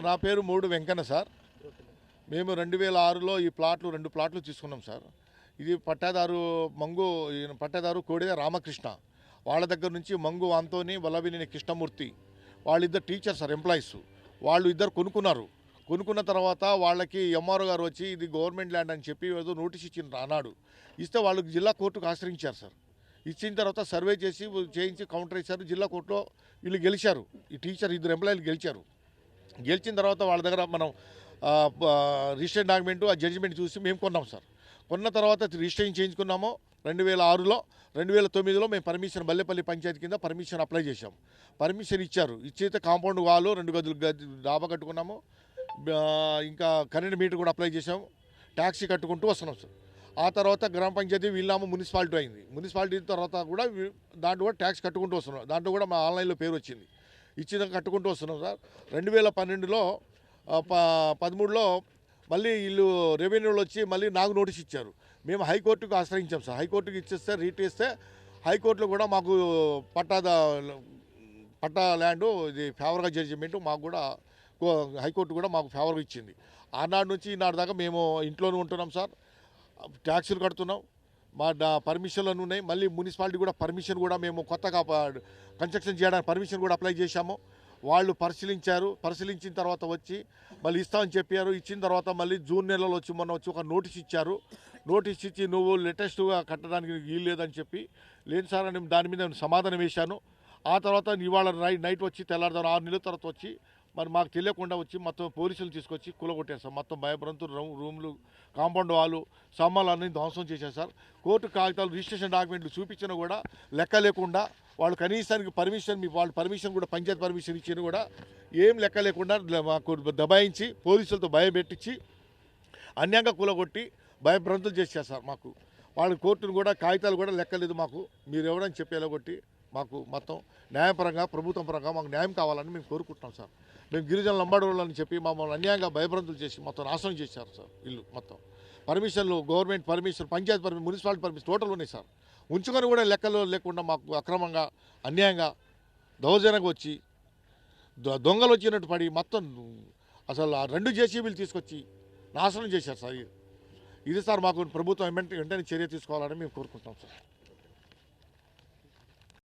నా పేరు మూడు వెంకన్న సార్. మేము రెండు వేల ఆరులో ఈ ప్లాట్లు రెండు ప్లాట్లు తీసుకున్నాం సార్. ఇది పట్టాదారు మంగు పట్టాదారు కోడిద రామకృష్ణ. వాళ్ళ దగ్గర నుంచి మంగు ఆంతోని వల్లవిని కృష్ణమూర్తి. వాళ్ళిద్దరు టీచర్ సార్ ఎంప్లాయీస్. వాళ్ళు ఇద్దరు కొనుక్కున్నారు. కొనుక్కున్న తర్వాత వాళ్ళకి ఎంఆర్ఓ గారు వచ్చి ఇది గవర్నమెంట్ ల్యాండ్ అని చెప్పి ఏదో నోటీస్ ఇచ్చిన అన్నాడు ఇస్తే వాళ్ళు జిల్లా కోర్టుకు ఆశ్రయించారు సార్. ఇచ్చిన తర్వాత సర్వే చేసి చేయించి కౌంటర్ ఇచ్చారు జిల్లా కోర్టులో వీళ్ళు గెలిచారు. ఈ టీచర్ ఇద్దరు ఎంప్లాయీలు గెలిచారు. గెలిచిన తర్వాత వాళ్ళ దగ్గర మనం రిజిస్టర్ డాక్యుమెంట్ ఆ జడ్జిమెంట్ చూసి మేము కొన్నాం సార్. కొన్న తర్వాత రిజిస్ట్రేషన్ చేయించుకున్నాము. రెండు వేల ఆరులో రెండు వేల తొమ్మిదిలో మేము పర్మిషన్ బల్లెపల్లి పంచాయతీ కింద పర్మిషన్ అప్లై చేశాం. పర్మిషన్ ఇచ్చారు. ఇచ్చైతే కాంపౌండ్ వాల్ రెండు గదులు గది డాబా కట్టుకున్నాము. ఇంకా కరెంట్ మీటర్ కూడా అప్లై చేసాము ట్యాక్సీ కట్టుకుంటూ వస్తున్నాం సార్. ఆ తర్వాత గ్రామ పంచాయతీ వీళ్ళాము మున్సిపాలిటీ అయింది. మున్సిపాలిటీ తర్వాత కూడా దాంట్లో కూడా ట్యాక్స్ కట్టుకుంటూ వస్తున్నాం. దాంట్లో కూడా మా ఆన్లైన్లో పేరు వచ్చింది. ఇచ్చిన కట్టుకుంటూ వస్తున్నాం సార్. రెండు వేల పన్నెండులో ప పదమూడులో మళ్ళీ వీళ్ళు రెవెన్యూలో వచ్చి మళ్ళీ నాకు నోటీస్ ఇచ్చారు. మేము హైకోర్టుకు ఆశ్రయించాం సార్. హైకోర్టుకు ఇచ్చేస్తే రీట్ ఇస్తే హైకోర్టులో కూడా మాకు పట్టాద పట్టా ల్యాండ్ ఇది ఫేవర్గా జడ్జిమెంట్ మాకు కూడా కో- హైకోర్టు కూడా మాకు ఫేవర్గా ఇచ్చింది. ఆనాడు నుంచి ఈనాడు దాకా మేము ఇంట్లోనే ఉంటున్నాం సార్. ట్యాక్సులు కడుతున్నాం. మా డా- పర్మిషన్లు ఉన్నాయి. మళ్ళీ మున్సిపాలిటీ కూడా పర్మిషన్ కూడా మేము కొత్తగా కన్స్ట్రక్షన్ చేయడానికి పర్మిషన్ కూడా అప్లై చేశాము. వాళ్ళు పరిశీలించారు. పరిశీలించిన తర్వాత వచ్చి మళ్ళీ ఇస్తామని చెప్పారు. ఇచ్చిన తర్వాత మళ్ళీ జూన్ నెలలో వచ్చి మొన్న వచ్చి ఒక నోటీస్ ఇచ్చారు. నోటీస్ ఇచ్చి నువ్వు లేటెస్ట్గా కట్టడానికి వీలు లేదని చెప్పి లేని సార్ అని దాని మీద సమాధానం వేశాను. ఆ తర్వాత ఇవాళ నైట్ వచ్చి తెల్లారుదాం ఆరు నెలల తర్వాత వచ్చి మరి మాకు తెలియకుండా వచ్చి మొత్తం పోలీసులు తీసుకొచ్చి కూలగొట్టారు సార్. మొత్తం భయభ్రంతులు రూమ్ రూమ్లు కాంపౌండ్ వాళ్ళు సామాన్లు అన్నీ ధ్వంసం చేశారు సార్. కోర్టు కాగితాలు రిజిస్ట్రేషన్ డాక్యుమెంట్లు చూపించినా కూడా లెక్క లేకుండా వాళ్ళు కనీసానికి పర్మిషన్ మీ వాళ్ళు పర్మిషన్ కూడా పంచాయత్ పర్మిషన్ ఇచ్చినా కూడా ఏం లెక్క లేకుండా మాకు దబాయించి పోలీసులతో భయపెట్టించి అన్యంగా కూలగొట్టి భయభ్రంతులు చేశారు సార్ మాకు. వాళ్ళ కోర్టును కూడా కాగితాలు కూడా లెక్కలేదు మాకు. మీరు ఎవరని చెప్పేలా కొట్టి మాకు మొత్తం న్యాయపరంగా ప్రభుత్వం పరంగా మాకు న్యాయం కావాలని మేము కోరుకుంటున్నాం సార్. మేము గిరిజన లంబాడోళ్ళని చెప్పి మమ్మల్ని అన్యాయంగా భయభ్రంతులు చేసి మొత్తం నాశనం చేశారు సార్ ఇల్లు మొత్తం. పర్మిషన్లు government permission panchayat permission municipality permission total ఉన్నాయి సార్. ఉంచుకొని కూడా లెక్కలు లేకుండా మాకు అక్రమంగా అన్యాయంగా దౌర్జన్యంగా వచ్చి దొ- దొంగలు వచ్చినట్టు పడి మొత్తం అసలు ఆ రెండు జేసీబీలు తీసుకొచ్చి నాశనం చేశారు సార్. ఇది. ఇది సార్ మాకు ప్రభుత్వం వెంటనే వెంటనే చర్య తీసుకోవాలని మేము కోరుకుంటాం సార్.